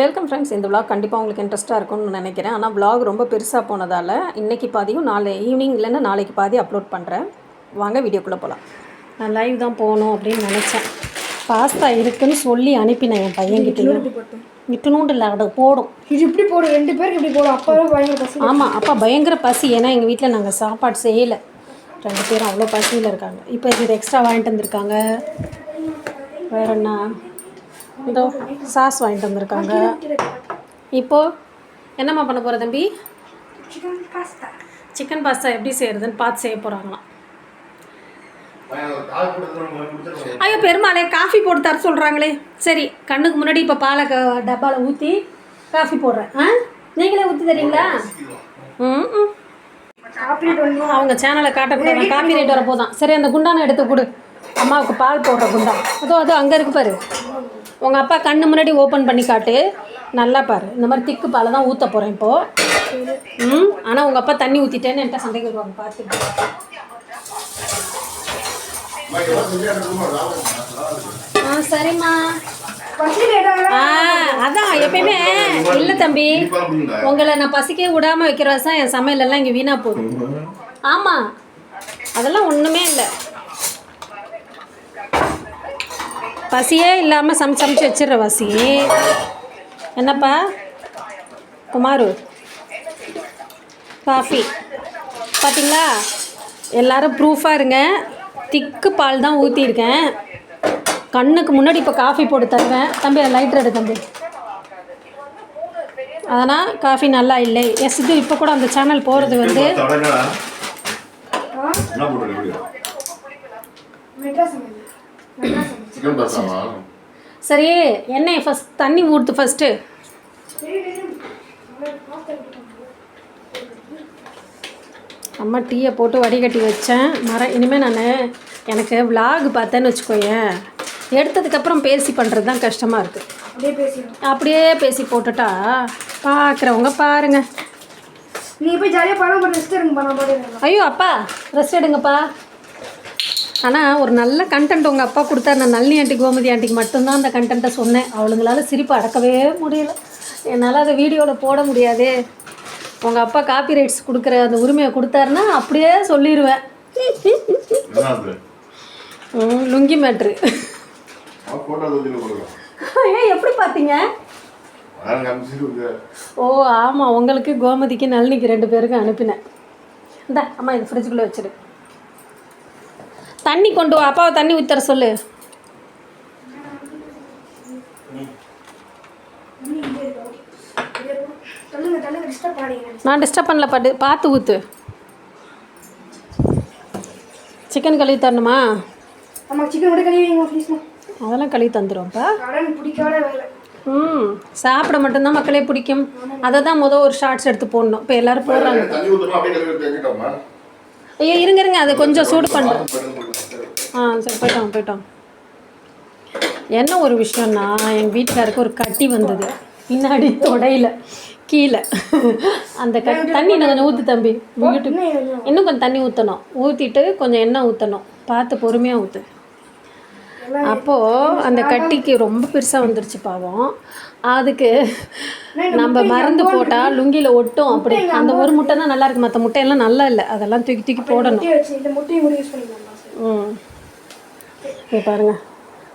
Welcome friends இந்த vlog கண்டிப்பாக உங்களுக்கு இன்ட்ரெஸ்ட்டாக இருக்கும்னு நினைக்கிறேன். ஆனால் vlog ரொம்ப பெருசாக போனதால் இன்றைக்கி பாதியும் நாளை ஈவினிங் இல்லைன்னா நாளைக்கு பாதி அப்லோட் பண்ணுறேன் வாங்க வீடியோக்குள்ளே போகலாம் நான் லைவ் தான் போகணும் அப்படின்னு நினச்சேன். பாஸ்தா இருக்குன்னு சொல்லி அனுப்பினேன் என் பையன்கிட்ட இட்டுனூண்டு இல்லை அது போடும். இது இப்படி போடும் ரெண்டு பேருக்கு இப்படி போடும். அப்பா பயங்கர பசி. ஆமாம் அப்பா பயங்கர பசி. ஏன்னா எங்கள் வீட்டில் நாங்கள் சாப்பாடு செய்யலை. ரெண்டு பேரும் அவ்வளோ பசியில் இருக்காங்க. இப்போ இது எக்ஸ்ட்ரா வாங்கிட்டு வந்திருக்காங்க. வேற என்ன? இதோ சாஸ் வாங்கிட்டு வந்திருக்காங்க. இப்போது என்னம்மா பண்ண போகிற தம்பி? சிக்கன் பாஸ்தா எப்படி செய்கிறதுன்னு பார்த்து செய்ய போகிறாங்களாம் ஐயோ பெருமாளே காஃபி போட்டு தர சொல்கிறாங்களே சரி கண்ணுக்கு முன்னாடி இப்போ பாலை க டப்பாவில் ஊற்றி காஃபி போடுறேன். ஆ? நீங்களே ஊற்றி தரீங்களா? ம் அவங்க சேனலை காட்டக்கூடாது. காப்பி ரைட் வர போதான் சரி அந்த குண்டானை எடுத்து கொடு. அம்மாவுக்கு பால் போடுற குண்டா. அதோ அதோ அங்கே இருக்கு பாரு. உங்கள் அப்பா கண்ணு முன்னாடி ஓப்பன் பண்ணி காட்டு. நல்லா பாரு. இந்த மாதிரி திக்கு பாலை தான் ஊற்ற போகிறேன் இப்போது ம் ஆனால் உங்கள் அப்பா தண்ணி ஊற்றிட்டேன்னு என்கிட்ட சண்டைக்கு வருவாங்க. பார்த்து ஆ சரிம்மா. ஆ அதான் எப்பயுமே. இல்லை தம்பி உங்களை நான் பசிக்கே விடாமல் வைக்கிற என் சமையலெல்லாம் இங்கே வீணாக போகுது. ஆமாம் அதெல்லாம் ஒன்றுமே இல்லை. பசியே இல்லாமல் சமைச்சு சமைச்சு வச்சிடுற வாசி என்னப்பா? குமாரு. காஃபி. பார்த்தீங்களா எல்லாரும் ப்ரூஃபாக இருங்க. திக்கு பால் தான் ஊற்றிருக்கேன் கண்ணுக்கு முன்னாடி இப்போ காஃபி போட்டு தருவேன். தம்பி லைட்டர் எடு தம்பி. அதனால் காஃபி நல்லா இல்லை. எஸ் இது இப்போ கூட அந்த சேனல் போகிறது வந்து சமையல். சிக்கன் பாஸ்தாவா சரி எண்ணெய் ஃபஸ்ட் தண்ணி ஊற்று ஃபஸ்ட்டு. அம்மா டீயை போட்டு வடிகட்டி வச்சேன். மர இனிமேல் நான் எனக்கு vlog பார்த்தேன்னு வச்சுக்கோயேன் எடுத்ததுக்கப்புறம் பேசி பண்ணுறது தான் கஷ்டமாக இருக்குது அப்படியே பேசி போட்டுட்டா பார்க்குறவங்க பாருங்க. நீங்கள் போய் ஜாலியாக படம் ரெஸ்ட் எடுங்க ஐயோ அப்பா ரெஸ்ட் எடுங்கப்பா. ஆனால் ஒரு நல்ல கண்டென்ட் உங்கள் அப்பா கொடுத்தா நான் நல்லி ஆண்டி கோமதி ஆண்டிக்கு மட்டும்தான் அந்த கண்டென்ட்டை சொன்னேன். அவளுங்களால சிரிப்பு அடக்கவே முடியல. என்னால் அதை வீடியோவில் போட முடியாது. உங்கள் அப்பா காப்பி ரைட்ஸ் கொடுக்குற அந்த உரிமையை கொடுத்தாருன்னா அப்படியே சொல்லிடுவேன் லுங்கி மேட்ரு ஏன் எப்படி பார்த்தீங்க? ஓ ஆமாம் உங்களுக்கு கோமதிக்கு நளினிக்கு ரெண்டு பேருக்கும் அனுப்பினேன். இந்தா அம்மா இது ஃப்ரிட்ஜுக்குள்ளே வச்சிரு. தண்ணி கொண்டு வா அப்பாவை தண்ணி ஊத்தர சொல்லு. நான் டிஸ்டர்ப் பண்ணல பாட்டு பார்த்து ஊற்று சிக்கன் கழுவி தரணுமா? அதெல்லாம் கழுவி தந்துடும்ப்பா ம் சாப்பிட மட்டும்தான் மக்களே பிடிக்கும். அதை தான் மொதல் ஒரு ஷார்ட்ஸ் எடுத்து போடணும். இப்போ எல்லாரும் போடுறாங்க. ஐயோ இருங்க இருங்க அதை கொஞ்சம் சூடு பண்ணுறேன் ஆ சரி போயிட்டோம் போயிட்டோம் என்ன ஒரு விஷயம்னா எங்கள் வீட்டுக்காருக்கு ஒரு கட்டி வந்தது. பின்னாடி தொடையில் கீழே. அந்த கட் தண்ணி இன்னும் கொஞ்சம் ஊற்று தம்பி. யூடியூப் இன்னும் கொஞ்சம். தண்ணி ஊற்றணும் ஊற்றிட்டு கொஞ்சம் எண்ணெய் ஊற்றணும் பார்த்து பொறுமையாக ஊற்று அப்போது அந்த கட்டிக்கு ரொம்ப பெருசாக வந்துருச்சு பாவம். அதுக்கு நம்ம மறந்து போட்டால் லுங்கியில் ஒட்டும் அப்படி. அந்த ஒரு முட்டை தான் நல்லா இருக்கு. மற்ற முட்டையெல்லாம் நல்லா இல்லை. அதெல்லாம் தூக்கி தூக்கி போடணும். ம். இங்கே பாருங்க.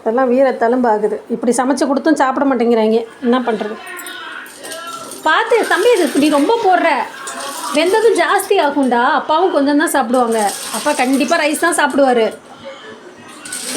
இதெல்லாம் வீர தழும்பு ஆகுது இப்படி சமைச்சு கொடுத்தும் சாப்பிட மாட்டேங்கிறாங்க. என்ன பண்ணுறது பார்த்து தம்பி இது இப்படி ரொம்ப போடுற. வெந்ததும் ஜாஸ்தி ஆகும்டா. அப்பாவும் கொஞ்சம் தான் சாப்பிடுவாங்க. அப்பா கண்டிப்பாக ரைஸ் தான் சாப்பிடுவார்.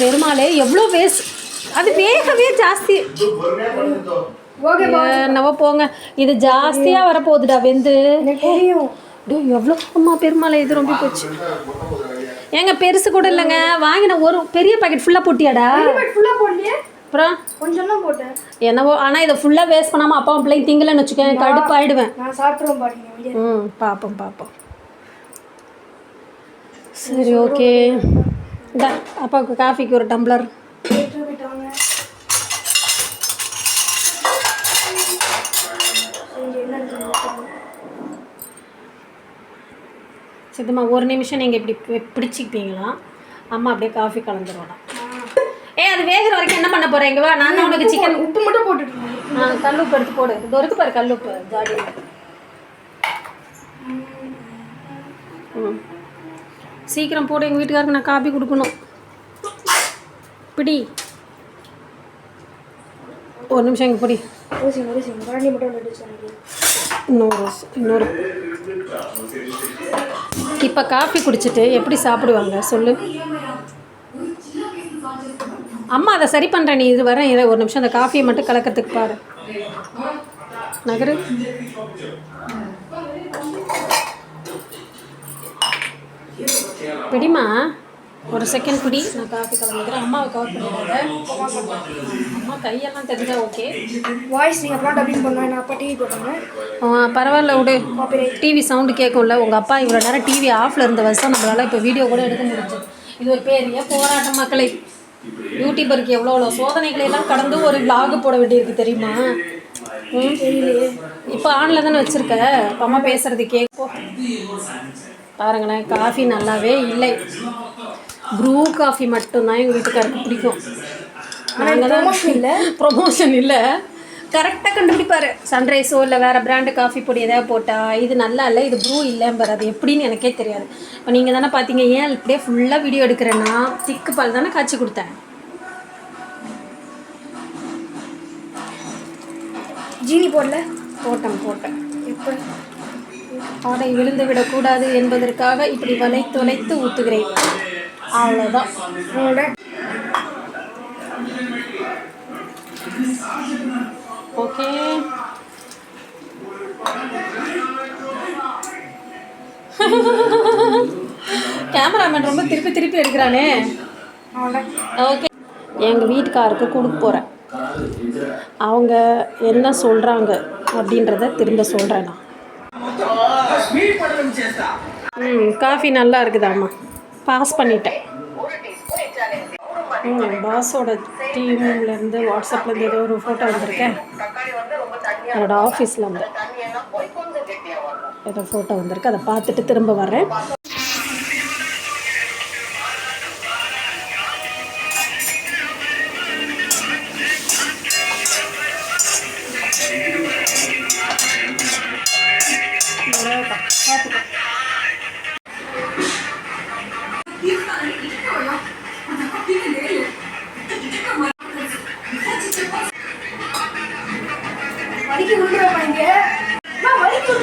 பெருமாளே எவ்வளோ வேஸ்ட் அது வேகவே ஜாஸ்தி. என்னவோ போங்க. இது ஜாஸ்தியாக வரப்போகுதுடா வெந்து. எவ்வளோ அம்மா பெருமாளை இது ரொம்ப போச்சு. ஏங்க பெருசு கூட இல்லைங்க. வாங்கின ஒரு பெரிய பாக்கெட் ஃபுல்லாக போட்டியாடா? ஃபுல்லாக போடலையே? அப்புறம்? கொஞ்சம் தான் போட்டேன். என்னவோ ஆனால் இதை ஃபுல்லாக வேஸ்ட் பண்ணாமல் அப்பா பிள்ளைங்க திங்கலன்னு வச்சுக்கேன் கடுப்பாயிடுவேன். நான் சாப்பிட்ருவேன் பாருங்க ம் பார்ப்போம் பார்ப்போம் சரி ஓகே இந்தா அப்பாவுக்கு காஃபிக்கு ஒரு டம்ளர் எடுத்துட்டு போயிட்டாங்க சரி, என்ன இருக்குன்னு பார்ப்போம். சித்தம்மா ஒரு நிமிஷம் நீங்கள் இப்படி பி- பிடிச்சிப்பீங்களா அம்மா அப்படியே காஃபி கலந்துருவாடா ஏய் அது வேகிற வரைக்கும் என்ன பண்ண இங்க வா நான் உனக்கு சிக்கன் உப்பு மட்டும் போட்டுட்டு. ஆ கல்லுப்பு எடுத்து போடு. இது இருக்கு பாரு கல்லுப்பு ஜாடி சீக்கிரம் போடு எங்கள் வீட்டுக்காருக்கு நான் காப்பி கொடுக்கணும். பிடி. ஒரு நிமிஷம் இங்கே பிடி. இன்னொரு இன்னொரு இப்போ காஃபி குடிச்சிட்டு எப்படி சாப்பிடுவாங்க? சொல்லு. அம்மா அதை சரி பண்ணுறேன் நீ இது வரேன் இதை ஒரு நிமிஷம் அந்த காஃபியை மட்டும் கலக்கிறதுக்கு பாரு. நகரு. பிடிமா? ஒரு செகண்ட் பிடி நான் காஃபி கலந்துக்கிறேன். அம்மாவை கவர் பண்ணிடுறேன் அம்மா கையெல்லாம் தெரிஞ்சா ஓகே வாய்ஸ் நீங்கள் அப்பா டப்பிங் பண்ணலாம் நான் அப்பா டிவி போட்டாங்க. பரவாயில்ல விடு. டிவி சவுண்டு கேட்கும்ல உங்கள் அப்பா இவ்வளோ நேரம் டிவி ஆஃப்ல இருந்த வருஷம் நம்மளால் இப்போ வீடியோ கூட எடுக்க முடிஞ்சது. இது ஒரு பெரிய போராட்டம் மக்களை. யூடியூபருக்கு எவ்வளோ எவ்வளோ சோதனைகளை எல்லாம் கடந்து ஒரு vlog போட வேண்டியிருக்கு தெரியுமா? இப்போ ஆனில் தானே வச்சுருக்க? அம்மா பேசுறது கேட்போம் பாருங்களேன் காஃபி நல்லாவே இல்லை. ப்ரூ காஃபி மட்டும்தான் எங்கள் வீட்டுக்காருக்கு பிடிக்கும். நாங்கள் தான் இல்லை? ப்ரொமோஷன் இல்லை. கரெக்டாக கண்டுபிடிப்பாரு. சன்ரைஸோ இல்லை வேறு பிராண்டு காஃபி பொடி எதாவது போட்டால் இது நல்லா இல்லை இது ப்ரூ இல்லைம்பார் அது எப்படின்னு எனக்கே தெரியாது. இப்போ நீங்கள் தானே பார்த்தீங்க ஏன் இப்படியே ஃபுல்லாக வீடியோ எடுக்கிறேன்னா திக்கு பால் தானே காய்ச்சி கொடுத்தேன். ஜீனி போடல? போட்டேன் போட்டேன். எப்போ? ஆடை விழுந்து விடக்கூடாது என்பதற்காக இப்படி வளைத்து வளைத்து ஊற்றுகிறேன் அவ்வளோதான் ஓகே கேமராமேன் ரொம்ப திருப்பி திருப்பி எடுக்கிறானே. ஓகே எங்கள் வீட்டுக்காருக்கு கொடுக்க போகிறேன் அவங்க என்ன சொல்கிறாங்க அப்படின்றத திரும்ப சொல்கிறேன் நான். ம் காஃபி நல்லா இருக்குதாம்மா. பாஸ் பண்ணிட்டேன். ம் பாஸோட டீம்லேருந்து வாட்ஸ்அப்லேருந்து ஏதோ ஒரு ஃபோட்டோ வந்திருக்கேன். என்னோட ஆஃபீஸில் வந்து ஏதோ ஃபோட்டோ வந்திருக்கு. அதை பார்த்துட்டு திரும்ப வரேன் வலிக்கு விழுந்துருப்பா இங்க? நான் வலிக்கு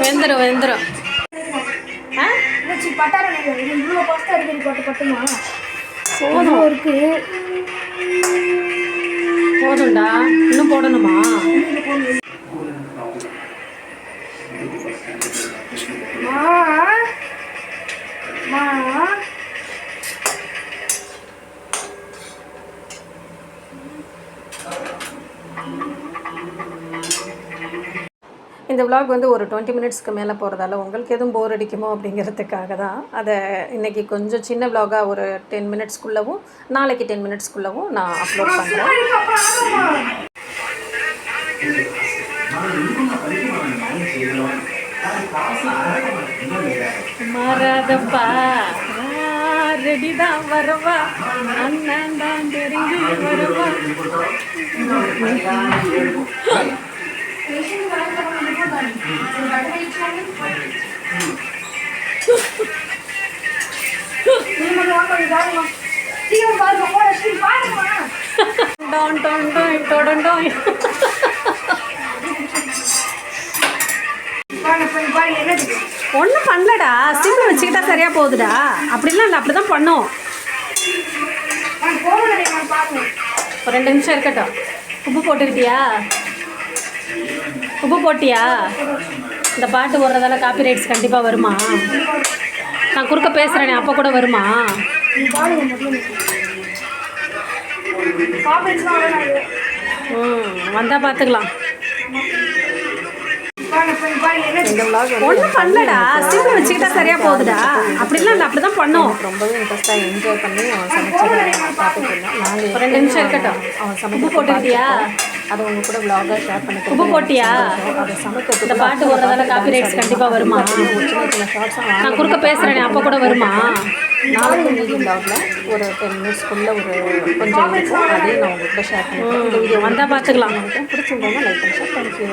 வெந்துடும் வெந்துடும் ஆ? வச்சு பட்டார இது இவ்வளோ பாஸ்தா இருக்குது பட்டு பட்டுமா? இருக்கு. போதும்டா இன்னும் போடணுமா மா மா இந்த vlog வந்து ஒரு டுவெண்ட்டி மினிட்ஸ்க்கு மேலே போகிறதால உங்களுக்கு எதுவும் போர் அடிக்குமோ அப்படிங்கிறதுக்காக தான். அதை இன்னைக்கு கொஞ்சம் சின்ன vlog-ஆ ஒரு டென் மினிட்ஸ்க்குள்ளவும் நாளைக்கு டென் மினிட்ஸ்க்குள்ளவும் நான் அப்லோட் பண்ணுறேன் மறதப்பா. ரெடி தான் வரவா? அண்ணன் தான் தெரிஞ்சு வருவா டோன் டோன் டான் டொடன் டான் ஒன்றும் பண்ணலடா. சிம் வச்சுக்கிட்டா சரியாக போகுதுடா. அப்படிலாம் இல்லை அப்படி தான் பண்ணோம் ஒரு ரெண்டு நிமிஷம் இருக்கட்டும். உப்பு போட்டுக்கிட்டியா உப்பு போட்டியா? இந்த பாட்டு ஓடுறதால காப்பி ரைட்ஸ் கண்டிப்பாக வருமா? நான் குறுக்க பேசுகிறேனே அப்போ கூட வருமா? ம் வந்தால் பார்த்துக்கலாம் ஒன்றும் பண்ணலடா. சிம்மில் வச்சுக்கிட்டா சரியாக போகுதுடா. அப்படிலாம் இல்லை அப்படி தான் பண்ணோம் ரொம்பவே இன்ட்ரெஸ்ட்டாக என்ஜாய் பண்ணி அவன் சமைச்சு ரெண்டு நிமிஷம் இருக்கட்டும். அவன் சமைச்சு உப்பு போட்டுக்கிட்டியா? அதை உங்க கூட vlog-ஆ ஷேர் பண்ணிக்கிறேன் உப்பு போட்டியா? அதை சமைக்கிறதுக்கு இந்த பாட்டு ஓடுறதால காப்பி ரைட்ஸ் கண்டிப்பாக வருமா? சின்ன சின்ன ஷார்ட்ஸாக நான் குறுக்க பேசுகிறேனே அப்போ கூட வருமா? நாளைக்கு மீதி vlog-ல ஒரு டென் மினிட்ஸ்க்குள்ளே ஒரு கொஞ்சம் இருக்கும் அதையும் நான் உங்ககிட்ட ஷேர் பண்ணிக்கிறேன். இந்த வீடியோ வந்தால் பார்த்துக்கலாம் பிடிச்சிருந்தோம்னா லைக் பண்ணி ஷேர் தேங்க்யூ